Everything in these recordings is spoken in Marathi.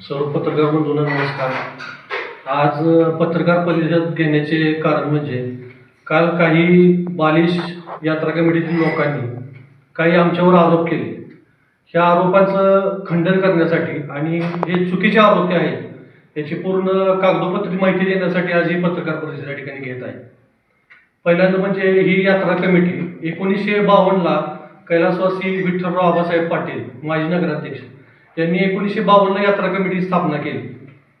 सर्व पत्रकार बंधूंना नमस्कार. आज पत्रकार परिषद घेण्याचे कारण म्हणजे काल काही बालिश यात्रा कमिटीतील लोकांनी काही आमच्यावर आरोप केले. ह्या आरोपांचं खंडन करण्यासाठी आणि हे चुकीचे आरोप आहेत याची पूर्ण कागदोपत्री माहिती देण्यासाठी आज ही पत्रकार परिषद या ठिकाणी घेत आहे. पहिल्यांदा म्हणजे ही यात्रा कमिटी एकोणीसशे बावन्नला कैलासवासी विठ्ठलराव आबासाहेब पाटील माजी नगराध्यक्ष त्यांनी एकोणीसशे बावन्न यात्रा कमिटी स्थापना केली.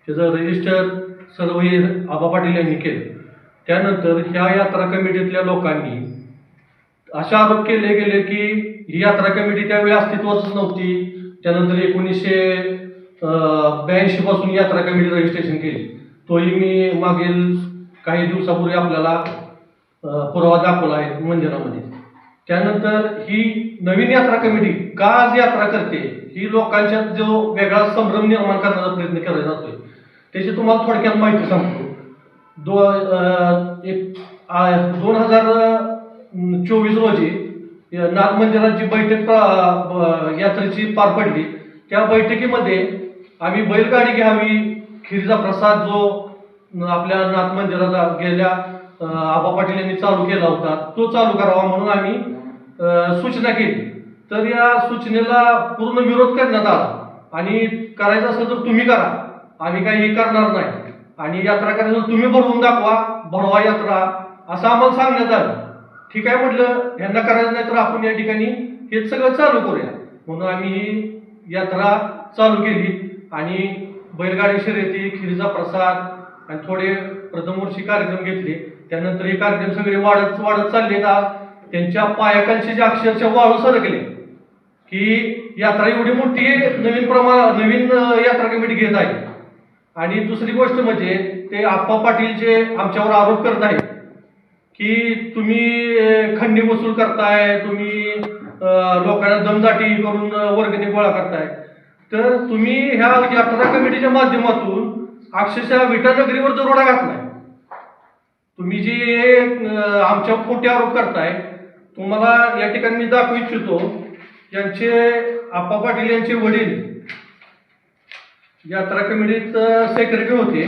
त्याचं रजिस्टर सर्व हे आबा पाटील यांनी केलं. त्यानंतर ह्या यात्रा कमिटीतल्या लोकांनी असे आरोप केले गेले की ही यात्रा कमिटी त्यावेळी अस्तित्वातच नव्हती. त्यानंतर एकोणीसशे ब्याऐंशी पासून यात्रा कमिटी रजिस्ट्रेशन केली. तोही मी मागील काही दिवसापूर्वी आपल्याला पुरावा दाखवला आहे मंदिरामध्ये. त्यानंतर ही नवीन यात्रा कमिटी का आज यात्रा करते ही लोकांच्या जो वेगळा संभ्रम निर्माण करण्याचा प्रयत्न केला जातोय त्याची तुम्हाला थोडक्यात माहिती सांगतो. दो एक दोन हजार चोवीस रोजी नाग मंदिरात जी बैठक प्रा- ब- यात्रेची पार पडली. त्या बैठकीमध्ये आम्ही बैलगाडी घ्यावी खिरीचा प्रसाद जो आपल्या नाथ मंदिराला गेल्या आबा पाटील यांनी चालू केला होता. तो चालू करावा म्हणून आम्ही सूचना केली. तर या सूचनेला पूर्ण विरोध करण्यात आला. आणि करायचं असेल तर तुम्ही करा. आम्ही काही हे करणार नाही. आणि यात्रा करायचं तुम्ही भरवून दाखवा. भरवा यात्रा. असं आम्हाला सांगण्यात आलं. ठीक आहे म्हटलं. यांना करायचं नाही तर आपण या ठिकाणी हे सगळं चालू करूया. म्हणून आम्ही ही यात्रा चालू केली. आणि बैलगाडी शर्यती खिरीचा प्रसाद आणि थोडे प्रथमवर्षी कार्यक्रम घेतले. त्यानंतर हे कार्यक्रम सगळे वाढत वाढत चालले आज त्यांच्या पायाखालचे जे अक्षरशः वाळू सरकले की यात्रा एवढी मोठी नवीन प्रमाण नवीन यात्रा कमिटी घेत आहे. आणि दुसरी गोष्ट म्हणजे ते आप्पा पाटील जे आमच्यावर आरोप करत आहेत की तुम्ही खंडी वसूल करताय तुम्ही लोकांना दमदाटी करून वर्गणी गोळा करताय. तर तुम्ही ह्या यात्रा कमिटीच्या माध्यमातून अक्षरशः विटानगरीवर दरोडा घातलाय. तुम्ही जे आमच्या आमच्यावर खोटे आरोप करताय तुम्हाला या ठिकाणी मी दाखवू इच्छितो यांचे आप्पा पाटील यांचे वडील यात्रा कमिटीत सेक्रेटरी होते.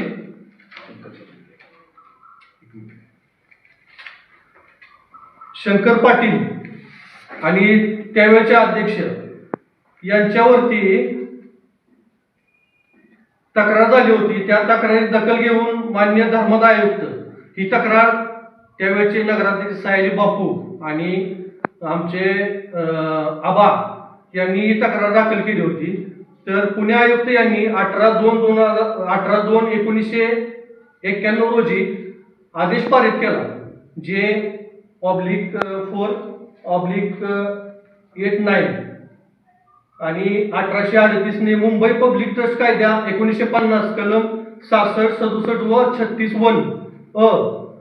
शंकर पाटील आणि त्यावेळेचे अध्यक्ष यांच्यावरती तक्रार झाली होती. त्या तक्रारीत दखल घेऊन मान्य धर्मदा आयुक्त ही तक्रार त्यावेळेचे नगराध्यक्ष सायली बापू आणि आमचे आबा यांनी ही तक्रार दाखल केली होती. तर पुणे आयुक्त यांनी अठरा दोन दोन हजार अठरा दोन एकोणीसशे एक्क्याण्णव रोजी आदेश पारित केला जे oblique four oblique eight nine आणि अठराशे अडतीसने मुंबई पब्लिक ट्रस्ट कायद्या एकोणीसशे पन्नास कलम सहासष्ट सदुसष्ट व छत्तीस वन अ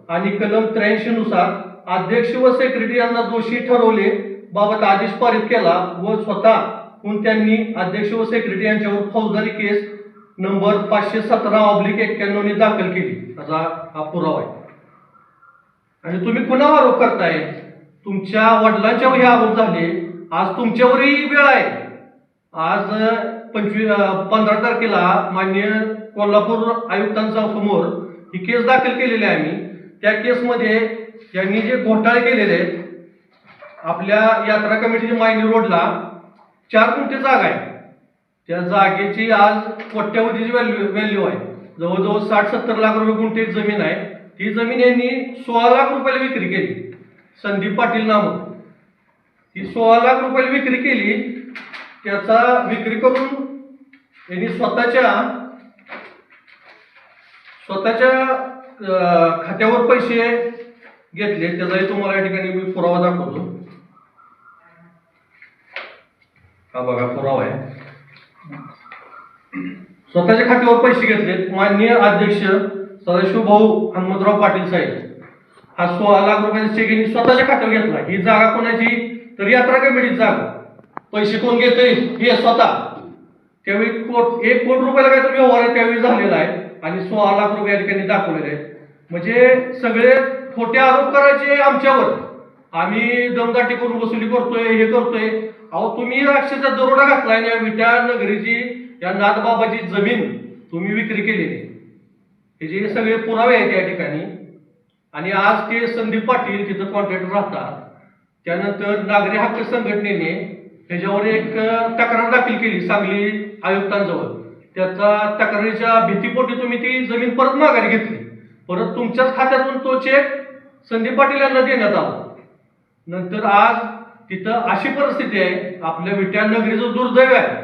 आणि कलम त्र्याऐंशी नुसार अध्यक्ष व सेक्रेटरी यांना दोषी ठरवले. बाबत आदेश पारित केला व स्वतः हून त्यांनी अध्यक्ष व सेक्रेटरी यांच्यावर फौजदारी केस नंबर पाचशे सतरा ऑब्लिक एक्क्याण्णवने दाखल केली. असा हा पुरावा आहे. आणि तुम्ही कुणावर आरोप करताय? तुमच्या वडिलांच्यावर हे आरोप झाले. आज तुमच्यावरही वेळ आहे. आज पंचवीस पंधरा तारखेला मान्य कोल्हापूर आयुक्तांच्या समोर ही केस दाखल केलेली आहे आम्ही. त्या केसमध्ये यांनी जे घोटाळे केलेले आहेत आपल्या यात्रा कमिटीच्या मायनी रोडला चार गुंठे जागा आहे त्या जागेची आज कोट्यावधीची व्हॅल्यू व्हॅल्यू आहे. जवळजवळ साठ सत्तर लाख रुपये गुंठे जमीन आहे. ती जमीन यांनी सोळा लाख रुपयाला विक्री केली. संदीप पाटील नामक. ती सोळा लाख रुपयाला विक्री केली. त्याचा विक्री करून यांनी स्वतःच्या स्वतःच्या खात्यावर पैसे घेतले त्याचाही तुम्हाला या ठिकाणी मी पुरावा दाखवतो. हा बघा पुरावा आहे. स्वतःच्या खात्यावर पैसे घेतलेत माननीय अध्यक्ष सदाशिव भाऊ हनुमंतराव पाटील साहेब हा सोळा लाख रुपयाचा चेक यांनी स्वतःच्या खात्यावर घेतला. ही जागा कोणाची? तर यात्रा कमिटीची जागा. पैसे कोण घेतोय हे स्वतः. त्यावेळी कोट एक कोटी रुपयाला काहीतरी व्यवहार आहे त्यावेळी झालेला आहे. आणि सोळा लाख रुपये या ठिकाणी दाखवलेले आहेत. म्हणजे सगळे खोटे आरोप करायचे आमच्यावर. आम्ही दमदाटी करून वसुली करतोय हे करतोय. अहो तुम्ही अक्षरशः दरोडा घातलाय ना विटा नगरीची या नाथबाबाची जमीन तुम्ही विक्री केलेली. हे जे सगळे पुरावे आहेत या ठिकाणी. आणि आज ते संदीप पाटील तिथं कॉन्ट्रॅक्टर राहतात. त्यानंतर नागरी हक्क संघटनेने ह्याच्यावर एक तक्रार दाखल केली सांगली आयुक्तांजवळ. त्याचा तक्रारीच्या भीतीपोटी तुम्ही ती जमीन परत माघारी घेतली. परत तुमच्याच खात्यातून तो चेक संदीप पाटील यांना देण्यात आला. नंतर आज तिथं अशी परिस्थिती आहे आपल्या विट्या नगरीचं दुर्दैव आहे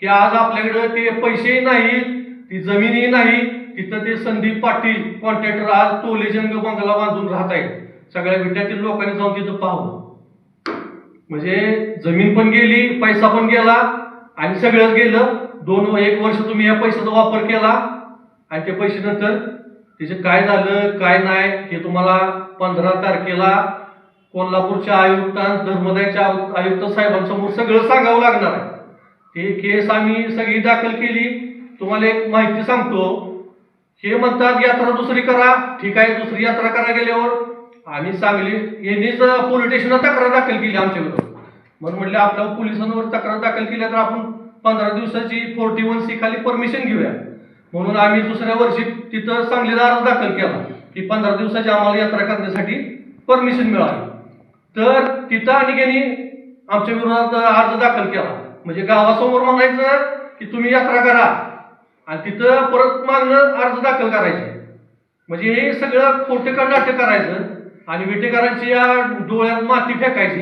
की आज आपल्याकडे ते पैसेही नाहीत ती जमीनही नाही तिथं ते संदीप पाटील कॉन्ट्रॅक्टर आज टोलेजंग बंगला बांधून राहत आहेत. सगळ्या विट्यातील लोकांनी जाऊन तिथं पाहावं. म्हणजे जमीन पण गेली पैसा पण गेला आणि सगळंच गेलं. दोन एक वर्ष तुम्ही या पैशाचा वापर केला आणि ते पैसे नंतर त्याचे काय झालं काय नाही हे तुम्हाला पंधरा तारखेला कोल्हापूरच्या आयुक्ता धर्मदायच्या आयु- आयुक्त साहेबांसमोर सगळं सांगावं लागणार आहे. हे केस आम्ही सगळी दाखल केली. तुम्हाला एक माहिती सांगतो. हे म्हणतात यात्रा दुसरी करा. ठीक आहे दुसरी यात्रा करा गेल्यावर. आम्ही सांगली यांनीच पोलीस स्टेशनला तक्रार दाखल केली आमच्याकडं मग म्हणून म्हटलं आपल्या पोलिसांवर तक्रार दाखल केल्या तर आपण पंधरा दिवसाची फोर्टी वन सी खाली परमिशन घेऊया. म्हणून आम्ही दुसऱ्या वर्षी तिथं सांगलीला अर्ज दाखल केला की पंधरा दिवसाची आम्हाला यात्रा करण्यासाठी परमिशन मिळावी तर तिथं आणि आमच्या विरोधात अर्ज दाखल केला. म्हणजे गावासमोर म्हणायचं की तुम्ही यात्रा करा. आणि तिथं परत मागणं अर्ज दाखल करायचे. म्हणजे हे सगळं खोटे का करायचं? आणि विटेकरांची या डोळ्यात माती फेकायची?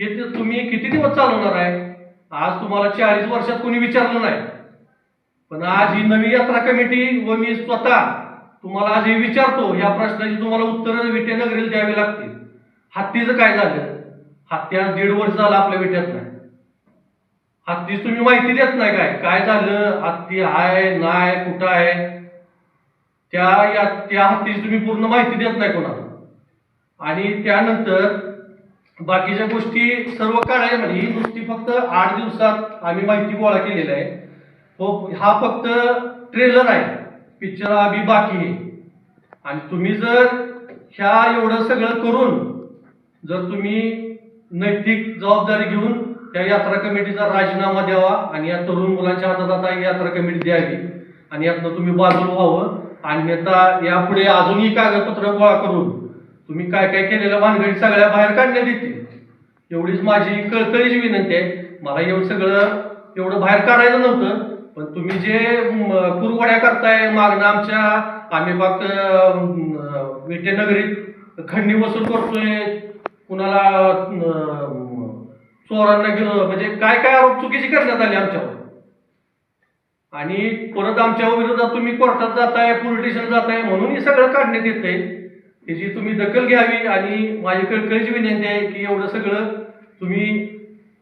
हे तुम्ही किती दिवस चालवणार आहे? आज तुम्हाला चाळीस वर्षात कोणी विचारलं नाही. पण आज ही नवी यात्रा कमिटी व मी स्वतः तुम्हाला आज हे विचारतो या प्रश्नाची तुम्हाला उत्तरं विटेनगरीला द्यावी लागतील. हत्तीचं काय झालं? हत्ती आज दीड वर्ष झालं आपल्या विट्यात नाही. हत्तीच तुम्ही माहिती देत नाही काय? काय झालं? हत्ती आहे नाही कुठं आहे? त्या या त्या हत्तीची तुम्ही पूर्ण माहिती देत नाही कोणाला. आणि त्यानंतर बाकीच्या गोष्टी सर्व काढायच्या म्हणजे ही गोष्टी फक्त आठ दिवसात आम्ही माहिती गोळा केलेली आहे. हो हा फक्त ट्रेलर आहे. पिक्चर आम्ही बाकी आहे. आणि तुम्ही जर ह्या एवढं सगळं करून जर तुम्ही नैतिक जबाबदारी घेऊन त्या यात्रा कमिटीचा राजीनामा द्यावा आणि या तरुण मुलांच्या हातात आता यात्रा कमिटी द्यावी आणि यातनं तुम्ही बाजूला व्हावं आणि आता यापुढे अजूनही कागदपत्र गोळा करून तुम्ही काय काय केलेलं भानगडी सगळ्या बाहेर काढण्यात येतील एवढीच माझी कळकळीची विनंती आहे. मला एवढं सगळं एवढं बाहेर काढायचं नव्हतं पण तुम्ही जे पुरवड्या कुरवड्या करताय मागणं आमच्या आम्ही बाग विटेनगरीत खंडणी वसूल करतोय कुणाला चोरांना गेलो म्हणजे काय काय आरोप चुकीचे करण्यात आले आमच्यावर? आणि परत आमच्या विरोधात तुम्ही कोर्टात जाताय पोलीस स्टेशन जाताय म्हणून हे सगळं काढण्यात येतंय. त्याची तुम्ही दखल घ्यावी आणि माझी कळकळीची विनंती आहे की एवढं सगळं तुम्ही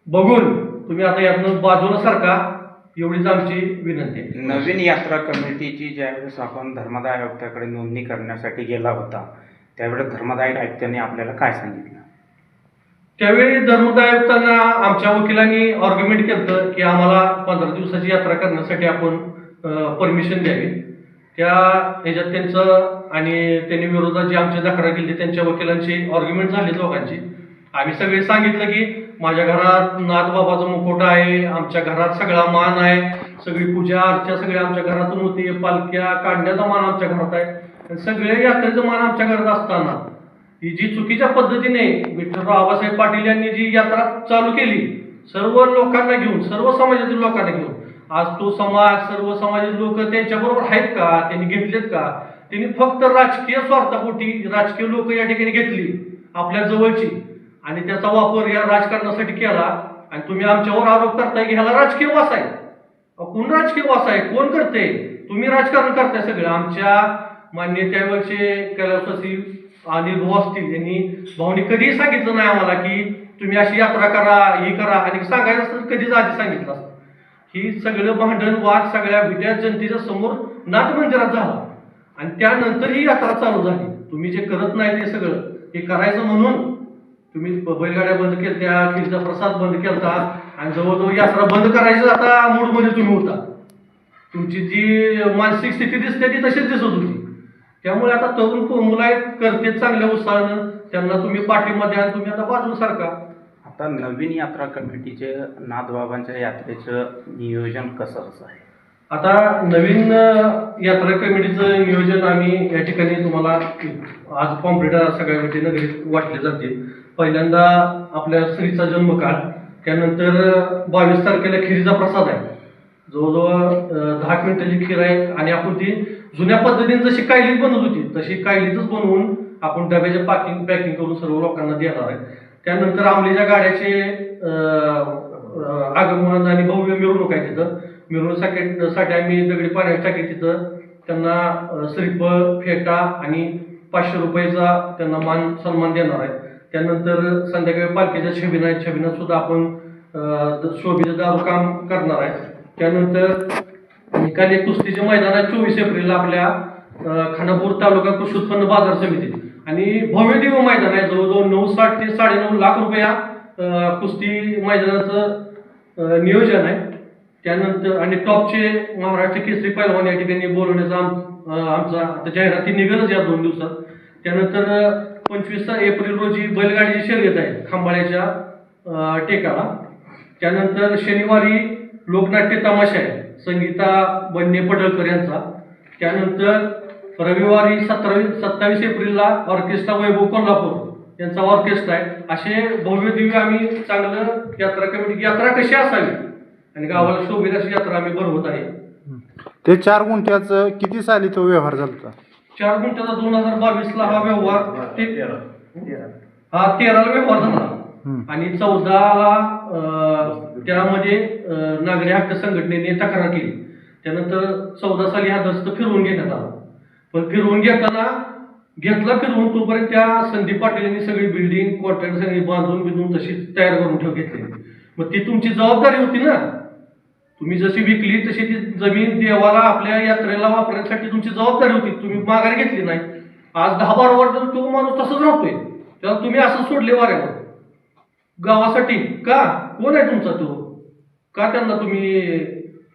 बघून तुम्ही आता यातनं बाजूला सारखा एवढीच आमची विनंती आहे. नवीन यात्रा कमिटीची ज्यावेळेस आपण धर्मदाय आयुक्ताकडे नोंदणी करण्यासाठी गेला होता त्यावेळेस धर्मदाय आयुक्तांनी आपल्याला काय सांगितलं? त्यावेळी धर्मदाय आयुक्तांना आमच्या वकिलांनी आर्ग्युमेंट केलं की आम्हाला पंधरा दिवसाची यात्रा करण्यासाठी आपण परमिशन द्यावी. त्या ह्याच्यात त्यांचं आणि त्यांनी विरोधात जी आमची तक्रार केली त्यांच्या वकिलांची आर्ग्युमेंट झाली लोकांची. आम्ही सगळे सांगितलं की माझ्या घरात नाथबाबाचा मुकोटा आहे आमच्या घरात सगळा मान आहे सगळी पूजा अर्चा सगळ्या आमच्या घरातून होती पालख्या काढण्याचा मान आमच्या घरात आहे. सगळे यात्रेचं मान आमच्या घरात असताना ही जी चुकीच्या पद्धतीने विठ्ठलराव आबासाहेब पाटील यांनी जी यात्रा चालू केली सर्व लोकांना घेऊन सर्व समाजातील लोकांना घेऊन आज तो समाज सर्व समाजाचे लोक त्यांच्याबरोबर आहेत का? त्यांनी घेतलेत का? त्यांनी फक्त राजकीय स्वार्थापोटी राजकीय लोक या ठिकाणी घेतली आपल्या जवळची. आणि त्याचा वापर या राजकारणासाठी केला. आणि तुम्ही आमच्यावर आरोप करताय की ह्याला राजकीय वास आहे. कोण राजकीय वास आहे? कोण करते? तुम्ही राजकारण करताय सगळं. आमच्या मान्य कला सचिव आणि भाऊ असतील. यांनी भाऊनी कधीही सांगितलं नाही आम्हाला की तुम्ही अशी यात्रा करा ही करा. आणि सांगायचं असतं कधीच आधी सांगितलं असतं. ही सगळं भांडण वाद सगळ्या विद्या जनतेच्या समोर नाटमंदिरात झाला. आणि त्यानंतर ही यात्रा चालू झाली. तुम्ही जे करत नाही ते सगळं हे करायचं म्हणून तुम्ही बैलगाड्या बंद केल्या खिरीचा प्रसाद बंद केलता आणि जवळजवळ यात्रा बंद करायची आता मूडमध्ये तुम्ही होता. तुमची जी मानसिक स्थिती दिसते ती तशीच दिसत होती. त्यामुळे आता तरुण पो- मुलं आहेत करते चांगल्या उत्साहानं. त्यांना तुम्ही पाठिंबा द्या तुम्ही आता बाजूला सारखा आता नवीन यात्रा कमिटीचे नाथबाबांच्या यात्रेचं नियोजन कसं असं आहे? आता नवीन यात्रा कमिटीचं नियोजन आम्ही या ठिकाणी तुम्हाला आज कॉम्प्युटर सगळ्या वतीनं नगरीत वाटले जाते. पहिल्यांदा आपल्या स्त्रीचा जन्मकाळ त्यानंतर बावीस तारखेला खिरीचा प्रसाद आहे. जवळजवळ दहा क्विंटलची खीर आहे आणि आपण ती जुन्या पद्धतीने जशी कायलीच बनवत होती तशी कायलीतच बनवून आपण डब्याचे पॅकिंग पॅकिंग करून सर्व लोकांना देणार आहे. त्यानंतर आमलीच्या गाड्याचे आगमन आणि भव्य मिरवणूक आहे तिथं. मिरवणुकीसाठी आम्ही दगडी पाण्याची टाकी तिथं. त्यांना श्रीफळ फेटा आणि पाचशे रुपयाचा त्यांना मान सन्मान देणार आहे. त्यानंतर संध्याकाळी पालखीच्या छबिना आहेत. छबिनात सुद्धा आपण शोभेचं दारू काम करणार आहे. त्यानंतर निकाली कुस्तीचे मैदान आहे. चोवीस एप्रिलला आपल्या खानापूर तालुका कृषी उत्पन्न बाजार समितीत आणि भव्य दिव्य मैदान आहे. जवळजवळ नऊ साठ ते साडेनऊ लाख रुपया कुस्ती मैदानाचं नियोजन आहे. त्यानंतर आणि टॉपचे महाराष्ट्र केसरी पैलवान या ठिकाणी बोलवण्याचा आम- आमचा आता जाहिराती निघेलच या दोन दिवसात. त्यानंतर पंचवीस एप्रिल रोजी बैलगाडीची शर्यत आहे खांबाळ्याच्या टेकाला. त्यानंतर शनिवारी लोकनाट्य तमाशा आहे. संगीता बन्ने पडळकर यांचा. त्यानंतर रविवारी सतरावीस सत्तावीस एप्रिलला ऑर्केस्ट्रा वैभव कोल्हापूर यांचा ऑर्केस्ट्रा आहे. असे भव्य दिव्य आम्ही चांगलं यात्रा कमिटी यात्रा कशी असावी? आणि गावाला शोभेल अशी यात्रा आम्ही भरवत आहे. ते चार गुंठ्याचं किती साली तो व्यवहार झाला होता? चार गुंठ्याचा दोन हजार बावीसला हा व्यवहार ते हा तेराला व्यवहार झाला. आणि चौदाला त्यामध्ये नागरी हक्क संघटनेने तक्रार केली. त्यानंतर चौदा साली हा दस्त फिरवून घेण्यात आला. पण फिरवून घेताना घेतला फिरवून तोपर्यंत त्या संदीप पाटील यांनी सगळी बिल्डिंग क्वार्टर सगळी बांधून बिंधून तशी तयार करून ठेव घेतली मग ती तुमची जबाबदारी होती ना? तुम्ही जशी विकली तशी ती जमीन देवाला आपल्या यात्रेला वापरण्यासाठी तुमची जबाबदारी होती. तुम्ही माघारी घेतली नाही. आज दहा बारा वर्ष तो माणूस तसंच राहतोय. त्याला तुम्ही असं सोडले वाऱ्यावर. गावासाठी. का? कोण आहे तुमचा तो? का त्यांना तुम्ही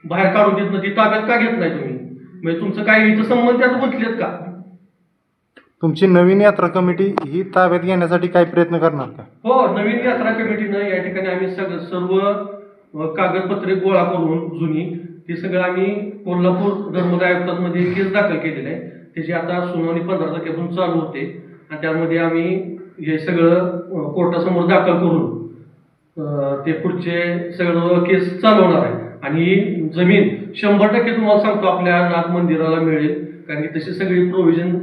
बाहेर काढून देत नाही? ती ताब्यात का घेत नाही तुम्ही? म्हणजे तुमचं काय इथं संबंध त्यात गुंतलेत का? तुमची नवीन यात्रा कमिटी ही ताब्यात घेण्यासाठी काय प्रयत्न करणार का? हो नवीन यात्रा कमिटीनं या ठिकाणी आम्ही सगळं सर्व कागदपत्रे गोळा करून जुनी ती सगळं आम्ही कोल्हापूर धर्मदाय आयुक्तांमध्ये केस दाखल केलेलं आहे त्याची आता सुनावणी पंधरा तारखेपासून चालू होते. आणि त्यामध्ये आम्ही हे सगळं कोर्टासमोर दाखल करून ते पुढचे सगळं केस चालवणार आहे आणि ही जमीन शंभर टक्के तुम्हाला सांगतो आपल्या नाथ मंदिराला मिळेल. कारण की तशी सगळी प्रोव्हिजन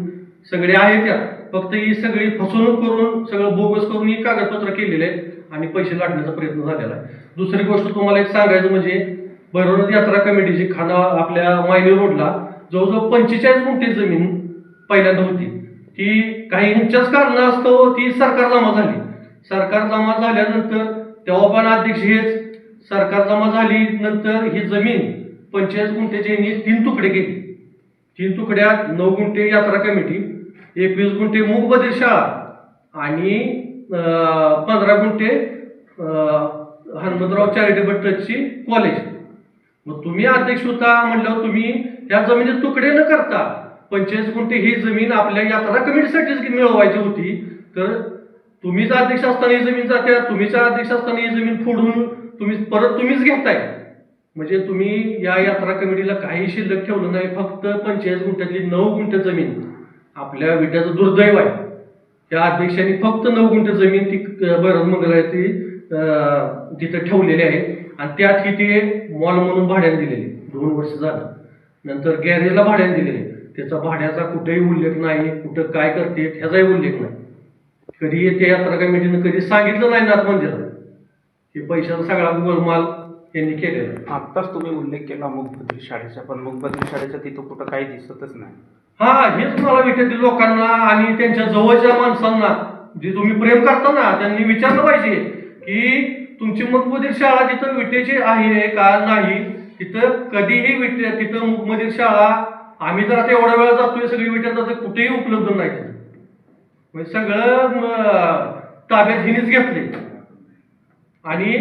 सगळे आहे त्यात. फक्त ही सगळी फसवणूक करून सगळं बोगस करून ही कागदपत्र केलेले आहेत आणि पैसे लाटण्याचा प्रयत्न झालेला आहे. दुसरी गोष्ट तुम्हाला एक सांगायचं म्हणजे भैरवनाथ यात्रा कमिटीची खाना आपल्या मायनी रोडला जवळजवळ पंचेचाळीस गुंठे जमीन पहिल्यांदा होती. ती काही ह्यांच्याच कारणास्तव ती सरकार जमा झाली. सरकार जमा झाल्यानंतर तेव्हा पण अध्यक्ष हेच सरकार जमा झाली नंतर ही जमीन पंचेचाळीस गुंठ्याची यांनी तीन तुकडे केली. तीन तुकड्यात नऊ गुंठे यात्रा कमिटी एकवीस गुंठे मूग बदल शाळा आणि पंधरा गुंठे हनुमंतराव चॅरिटेबल ट्रस्टची कॉलेज मग तुम्ही अध्यक्ष होता म्हणल्यावर तुम्ही या जमिनीत तुकडे न करता पंचेचाळीस गुंठे ही जमीन आपल्या यात्रा कमिटीसाठीच मिळवायची होती तर तुम्हीच अध्यक्ष असताना ही जमीन जाते तुम्हीच अध्यक्ष असताना ही जमीन फोडून तुम्ही परत तुम्हीच घेताय. म्हणजे तुम्ही या यात्रा कमिटीला काही शिल्लक ठेवलं नाही फक्त पंचेचाळीस गुंठ्यातली नऊ गुंठ जमीन. आपल्या विट्याचं दुर्दैव आहे. त्या अध्यक्षांनी फक्त नऊ गुंठ जमीन ती भरत मंगला ती तिथं ठेवलेली आहे. आणि त्यात ही ते मॉल म्हणून भाड्याने दिलेली. दोन वर्ष झालं. नंतर गॅरेजला भाड्याने दिलेले. त्याचा भाड्याचा कुठेही उल्लेख नाही कुठं काय करते ह्याचाही उल्लेख नाही. कधी ते यात्रा कमिटीनं कधी सांगितलं नाही नाथ मंदिरात हे पैशाचा सगळा गोलमाल यांनी केलेला. आत्ताच तुम्ही उल्लेख केला मुखबधीर शाळेचा पण मुखबधीर शाळेच्या तिथं कुठं काही दिसतच नाही हा हेच मला विचारतील लोकांना आणि त्यांच्या जवळच्या माणसांना जे तुम्ही प्रेम करता ना त्यांनी विचारलं पाहिजे की तुमची मुकमधीर शाळा तिथं विटेची आहे का नाही तिथं कधीही विटे तिथं मुकमधीर शाळा आम्ही जर आता एवढ्या वेळा जातोय सगळी विटेत जातो कुठेही उपलब्ध नाही. म्हणजे सगळं ताब्यात हिनीच घेतले आणि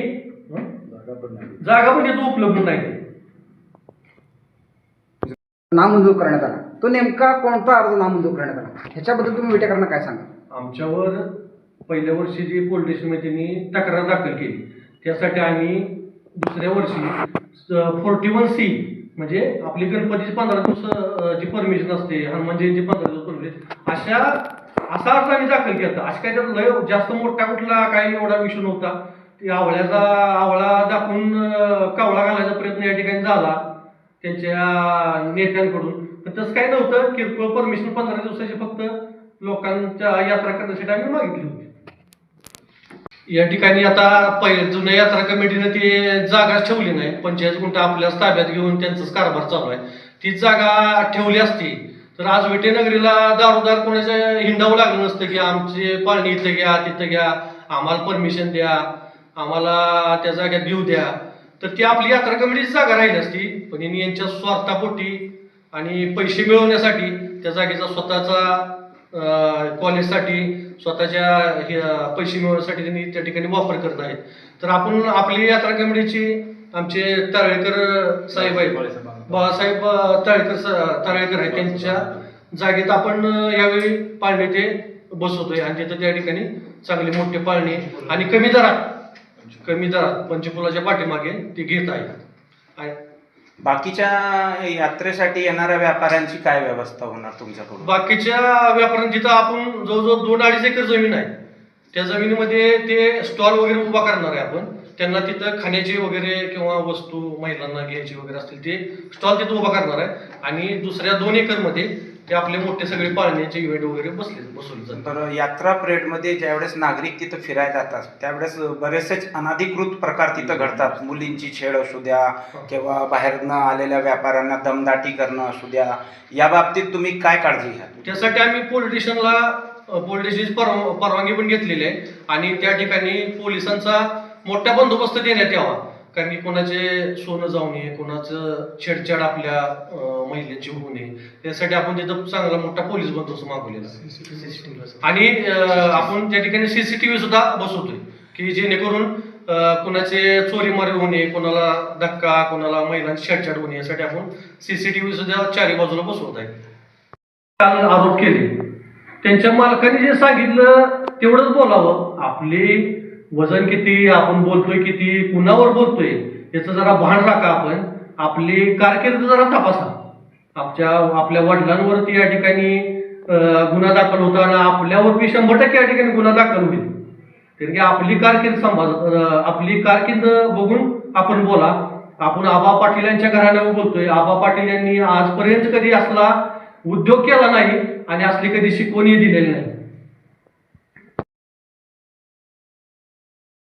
जागा पण तिथं उपलब्ध नाही. नामंजूर करण्यात आला. तो नेमका कोणता अर्ज नामंजूर करण्यात आला? ह्याच्याबद्दल तुम्ही विटेकरांना काय सांगा? आमच्यावर पहिल्या वर्षी जी पोलीस समितीने तक्रार दाखल केली त्यासाठी आम्ही दुसऱ्या वर्षी फोर्टी वन सी म्हणजे आपली गणपतीची पंधरा दिवस जी परमिशन असते हनुमान जयंती पंधरा दिवस परमिशन अशा असा अर्ज आम्ही दाखल केला अशा काही त्यात लय जास्त मोठा कुठला काही एवढा विषय नव्हता. आवळ्याचा आवळा दाखवून कावळा घालायचा प्रयत्न या ठिकाणी झाला त्यांच्या नेत्यांकडून. पण तसं काही नव्हतं. किरकोळ परमिशन पंधरा दिवसाची फक्त लोकांच्या यात्रा करण्यासाठी आम्ही मागितली होती. या ठिकाणी आता पहिले जुन्या यात्रा कमिटीने ती जागा ठेवली नाही. पंचायत गुंठा आपल्याच ताब्यात घेऊन त्यांचाच कारभार चालू आहे. ती जागा ठेवली असती तर आज विटेनगरीला दारोदार कोणाचं हिंडावं लागलं नसतं की आमची पाळणी इथं घ्या तिथं घ्या आम्हाला परमिशन द्या. आम्हाला त्या जाग्यात घेऊ द्या. तर ती आपली यात्रा कमिटीची जागा राहील असती पण यांनी यांच्या स्वार्थापोटी आणि पैसे मिळवण्यासाठी त्या जागेचा स्वतःचा कॉलेजसाठी स्वतःच्या हे, पैसे मिळवण्यासाठी त्यांनी त्या ठिकाणी वापर करत आहेत. तर आपण आपली यात्रा कमिटीची आमचे तळेकर साहेब आहेत बाळासाहेब तळेकर तळेकर आहेत त्यांच्या जागेत आपण यावेळी पाळणे ते बसवतोय. आणि तिथं त्या ठिकाणी चांगले मोठे पाळणे आणि कमी दरात कमी दरात पंचकुलाच्या पाठीमागे ते घेत आहेत. आणि बाकीच्या यात्रेसाठी येणाऱ्या व्यापाऱ्यांची काय व्यवस्था होणार तुमच्याकडून? बाकीच्या व्यापाऱ्यांनी जिथं आपण जवळजवळ दोन अडीच एकर जमीन आहे त्या जमिनीमध्ये ते स्टॉल वगैरे उभा करणार आहे आपण. त्यांना तिथं खाण्याची वगैरे किंवा वस्तू महिलांना घ्यायची वगैरे असतील ते स्टॉल तिथं उभा करणार आहे. आणि दुसऱ्या दोन एकरमध्ये ते आपले मोठे सगळे पाळण्याचे इव्हेंट वगैरे बसले बसवले जातात. तर यात्रा परेडमध्ये ज्यावेळेस नागरिक तिथं फिरायला जातात त्यावेळेस बरेचसेच अनाधिकृत प्रकार तिथं घडतात. मुलींची छेड असू द्या किंवा बाहेरनं आलेल्या व्यापाऱ्यांना दमदाटी करणं असू द्या. या बाबतीत तुम्ही काय काळजी घ्या त्यासाठी आम्ही पोलीस स्टेशनला पोलीस स्टेशनची परवा परवानगी पण घेतलेली आहे. आणि त्या ठिकाणी पोलिसांचा मोठा बंदोबस्त देण्यात यावा. कारण की कोणाचे सोनं जाऊ नये कोणाचं छेडछाड आपल्या अं, महिलेची होऊ नये त्यासाठी आपण तिथं चांगला मोठा पोलीस बंदोबस्त मागवलेला आहे. आणि अं, आपण त्या ठिकाणी सीसीटीव्ही सुद्धा बसवतोय की जेणेकरून अं, कोणाचे चोरी मारी होऊ नये कोणाला धक्का कोणाला महिलांची छेडछाड होऊ नये यासाठी आपण सीसीटीव्ही सुद्धा चारी बाजूला बसवत आहे. आरोप केले. त्यांच्या मालकाने जे सांगितलं तेवढंच बोलावं. आपले वजन किती आपण बोलतोय किती कुणावर बोलतोय याचं जरा भान राखा आपण. आपली कारकीर्द जरा तपासा. आपल्या आपल्या वडिलांवरती या ठिकाणी गुन्हा दाखल होताना आपल्यावर बी शंभर टक्के या ठिकाणी गुन्हा दाखल होईल. कारण की आपली कारकीर्द सांभाळ आपली कारकीर्द बघून आपण बोला. आपण आबा पाटील यांच्या घराण्यावर बोलतोय. आबा पाटील यांनी आजपर्यंत कधी असला उद्योग केला नाही आणि असली कधी शिकवणी दिलेली नाही.